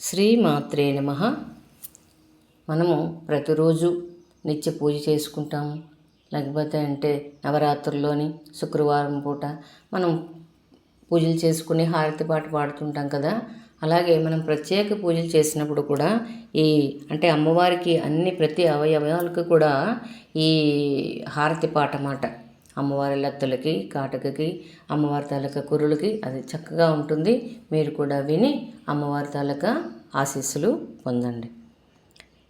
శ్రీమాత్రే నమ. మనము ప్రతిరోజు నిత్య పూజ చేసుకుంటాము. లేకపోతే అంటే నవరాత్రుల్లోని శుక్రవారం పూట మనం పూజలు చేసుకుని హారతి పాట పాడుతుంటాం కదా. అలాగే మనం ప్రత్యేక పూజలు చేసినప్పుడు కూడా ఈ అంటే అమ్మవారికి అన్ని ప్రతి అవయవాలకు కూడా ఈ హారతి పాట మాట అమ్మవారి లత్తలకి కాటకకి అమ్మవారి తాలూకా కురులకి అది చక్కగా ఉంటుంది. మీరు కూడా విని అమ్మవారి తాలూకా ఆశీస్సులు పొందండి.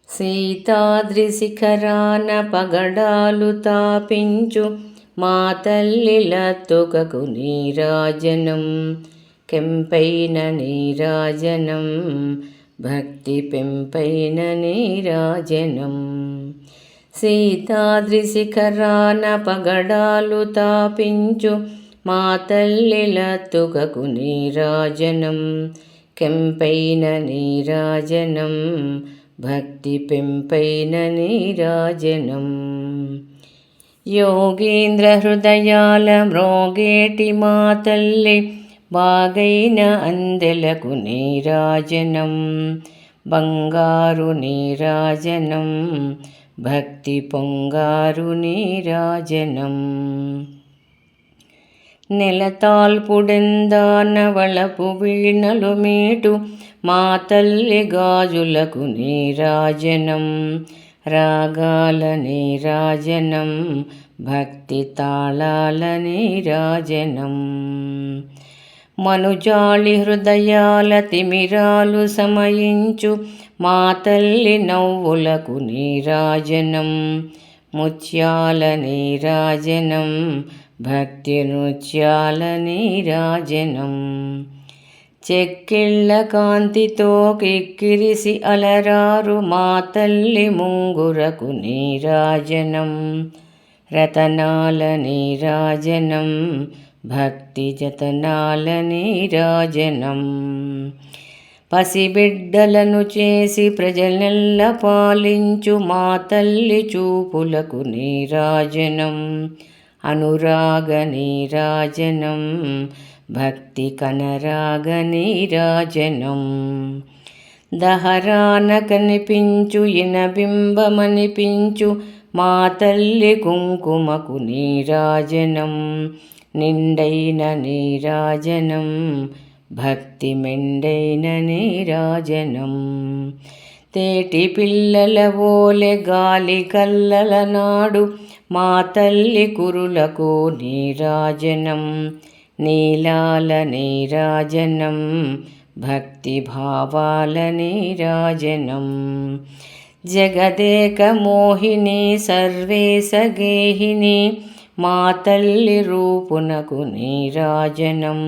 సీతాద్రి శిఖరాన పగడాలు తాపించు మా తల్లి లత్తుకకు నీరాజనం కెంపైన నీరాజనం భక్తి పెంపైన నీరాజనం. సీతాద్రిశిఖరాన పగడాలు తాపించు మా తల్లిల తుగకు నీరాజనం కెంపైన నీరాజనం భక్తి పెంపైన నీరాజనం యోగేంద్ర హృదయాల మ్రోగేటి మా తల్లి బాగైన అందెలకు నీరాజనం బంగారు నీరాజనం భక్తి పొంగారు నీరాజనం నెలతాల్పుడెందానవళపు వీణలు మీటు మా తల్లి గాజులకు నీరాజనం రాగాల నీరాజనం భక్తి తాళాల నీరాజనం మనుజాళి హృదయాల తిమిరాలు సమయించు మా తల్లి నవ్వులకు నీరాజనం ముత్యాల నీరాజనం భక్తి నృత్యాల నీరాజనం. చెక్కిళ్ళ కాంతితో కిక్కిరిసి అలరారు మా తల్లి ముంగురకు నీరాజనం రతనాల నీరాజనం భక్తి జతనాల నీరాజనం. పసిబిడ్డలను చేసి ప్రజలెల్ల పాలించు మా తల్లి చూపులకు నీరాజనం అనురాగ నీరాజనం భక్తి కనరాగ నీరాజనం దహరాన కనిపించు ఇనబింబమనిపించు మా తల్లి కుంకుమకు నీరాజనం నిండైన నీరాజనం భక్తి మెండైన నీరాజనం తేటి పిల్లల ఓలె గాలి కల్లల నాడు మా తల్లి కురులకు నీరాజనం నీలాల నీరాజనం భక్తి భావాల నీరాజనం జగదేక మోహిని సర్వేశ గేహిని మా తల్లి రూపునకు నీరాజనం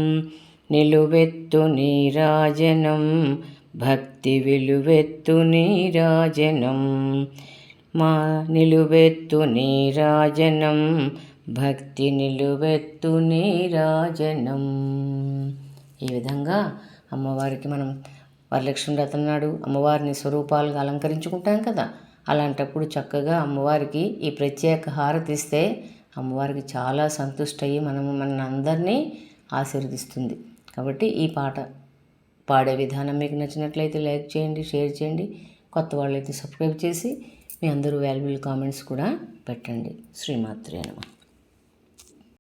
నిలువెత్తు నీరాజనం భక్తి విలువెత్తు నీరాజనం మా నిలువెత్తు నీరాజనం భక్తి నిలువెత్తు నీరాజనం ఈ విధంగా అమ్మవారికి మనం వరలక్ష్మి వ్రతం నాడు అమ్మవారిని స్వరూపాలుగా అలంకరించుకుంటాం కదా. అలాంటప్పుడు చక్కగా అమ్మవారికి ఈ ప్రత్యేక హారతి ఇస్తే అమ్మవారికి చాలా సంతుష్టయి మనము మన అందరినీ ఆశీర్వదిస్తుంది. కాబట్టి ఈ పాట పాడే విధానం మీకు నచ్చినట్లయితే లైక్ చేయండి షేర్ చేయండి కొత్త వాళ్ళైతే సబ్స్క్రైబ్ చేసి మీ అందరూ వాల్యుబుల్ కామెంట్స్ కూడా పెట్టండి. శ్రీమాత్రి అనమా